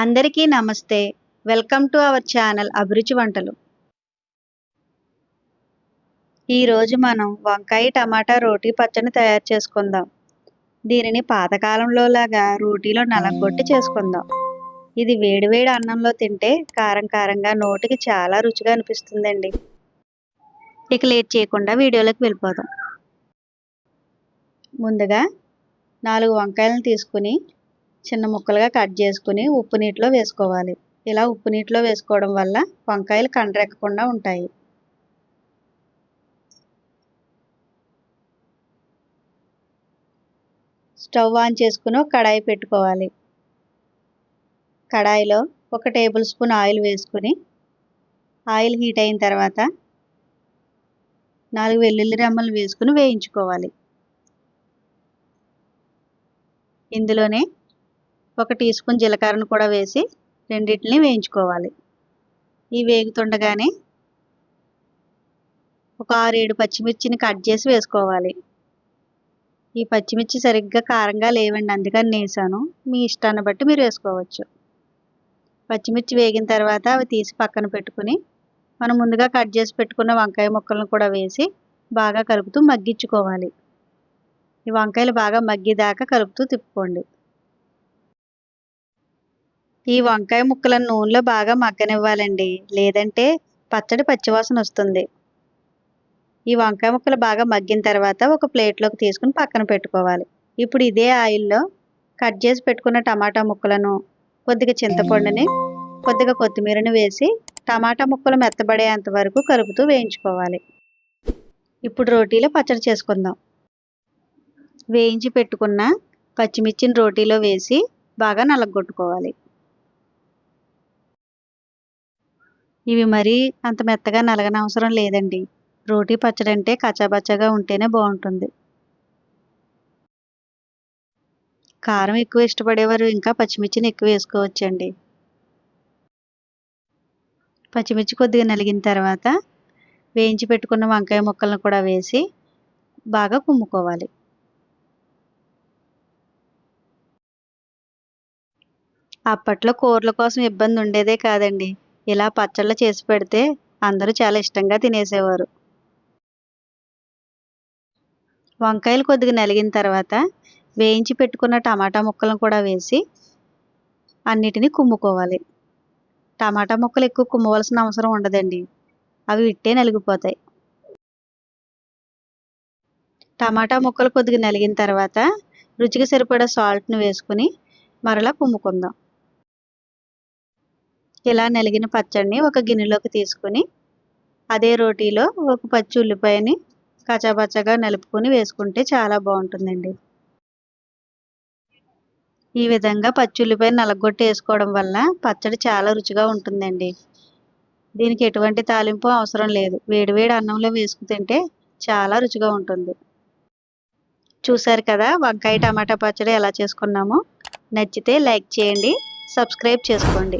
అందరికీ నమస్తే. Welcome to our channel అభిరుచి వంటలు. ఈరోజు మనం వంకాయ టమాటా రోటీ పచ్చడి తయారు చేసుకుందాం. దీనిని పాతకాలంలో లాగా రోటీలో నలగొట్టి చేసుకుందాం. ఇది వేడివేడి అన్నంలో తింటే కారం కారంగా నోటికి చాలా రుచిగా అనిపిస్తుందండి. ఇక లేట్ చేయకుండా వీడియోలోకి వెళ్ళిపోదాం. ముందుగా నాలుగు వంకాయలను తీసుకుని చిన్న ముక్కలుగా కట్ చేసుకుని ఉప్పు నీటిలో వేసుకోవాలి. ఇలా ఉప్పు నీటిలో వేసుకోవడం వల్ల వంకాయలు కండరెక్కకుండా ఉంటాయి. స్టవ్ ఆన్ చేసుకుని ఒక కడాయి పెట్టుకోవాలి. కడాయిలో ఒక టేబుల్ స్పూన్ ఆయిల్ వేసుకుని ఆయిల్ హీట్ అయిన తర్వాత నాలుగు వెల్లుల్లి రెమ్మలు వేసుకుని వేయించుకోవాలి. ఇందులోనే ఒక టీ స్పూన్ జీలకర్రను కూడా వేసి రెండింటిని వేయించుకోవాలి. ఈ వేగుతుండగానే ఒక ఆరు ఏడు పచ్చిమిర్చిని కట్ చేసి వేసుకోవాలి. ఈ పచ్చిమిర్చి సరిగ్గా కారంగా లేవండి అందుకని నేసాను. మీ ఇష్టాన్ని బట్టి మీరు వేసుకోవచ్చు. పచ్చిమిర్చి వేగిన తర్వాత అవి తీసి పక్కన పెట్టుకుని మనం ముందుగా కట్ చేసి పెట్టుకున్న వంకాయ ముక్కలను కూడా వేసి బాగా కలుపుతూ మగ్గించుకోవాలి. ఈ వంకాయలు బాగా మగ్గిదాకా కలుపుతూ తిప్పుకోండి. ఈ వంకాయ ముక్కలను నూనెలో బాగా మగ్గనివ్వాలండి. లేదంటే పచ్చడి పచ్చివాసన వస్తుంది. ఈ వంకాయ ముక్కలు బాగా మగ్గిన తర్వాత ఒక ప్లేట్లోకి తీసుకుని పక్కన పెట్టుకోవాలి. ఇప్పుడు ఇదే ఆయిల్లో కట్ చేసి పెట్టుకున్న టమాటా ముక్కలను కొద్దిగా చింతపండుని కొద్దిగా కొత్తిమీరని వేసి టమాటా ముక్కలు మెత్తబడేంత వరకు కలుపుతూ వేయించుకోవాలి. ఇప్పుడు రోటీలో పచ్చడి చేసుకుందాం. వేయించి పెట్టుకున్న పచ్చిమిర్చిని రోటీలో వేసి బాగా నలగొట్టుకోవాలి. ఇవి మరీ అంత మెత్తగా నలగనవసరం లేదండి. రోటీ పచ్చడి అంటే కచ్చాబచ్చాగా ఉంటేనే బాగుంటుంది. కారం ఎక్కువ ఇష్టపడేవారు ఇంకా పచ్చిమిర్చిని ఎక్కువ వేసుకోవచ్చండి. పచ్చిమిర్చి కొద్దిగా నలిగిన తర్వాత వేయించి పెట్టుకున్న వంకాయ ముక్కలను కూడా వేసి బాగా కుమ్ముకోవాలి. అప్పట్లో కూరల కోసం ఇబ్బంది ఉండేదే కాదండి. ఇలా పచ్చళ్ళు చేసి పెడితే అందరూ చాలా ఇష్టంగా తినేసేవారు. వంకాయలు కొద్దిగా నలిగిన తర్వాత వేయించి పెట్టుకున్న టమాటా ముక్కలను కూడా వేసి అన్నిటినీ కుమ్ముకోవాలి. టమాటా ముక్కలు ఎక్కువ కుమ్మవలసిన అవసరం ఉండదండి. అవి ఇట్టే నలిగిపోతాయి. టమాటా ముక్కలు కొద్దిగా నలిగిన తర్వాత రుచికి సరిపడా సాల్ట్ని వేసుకుని మరలా కుమ్ముకుందాం. ఇలా నలిగిన పచ్చడిని ఒక గిన్నెలోకి తీసుకుని అదే రోటీలో ఒక పచ్చి ఉల్లిపాయని కచాబచ్చగా నలుపుకొని వేసుకుంటే చాలా బాగుంటుందండి. ఈ విధంగా పచ్చి ఉల్లిపాయ నలగొట్టి వేసుకోవడం వల్ల పచ్చడి చాలా రుచిగా ఉంటుందండి. దీనికి ఎటువంటి తాలింపు అవసరం లేదు. వేడివేడి అన్నంలో వేసుకు తింటే చాలా రుచిగా ఉంటుంది. చూసారు కదా వంకాయ టమాటా పచ్చడి ఎలా చేసుకున్నామో? నచ్చితే లైక్ చేయండి సబ్స్క్రైబ్ చేసుకోండి.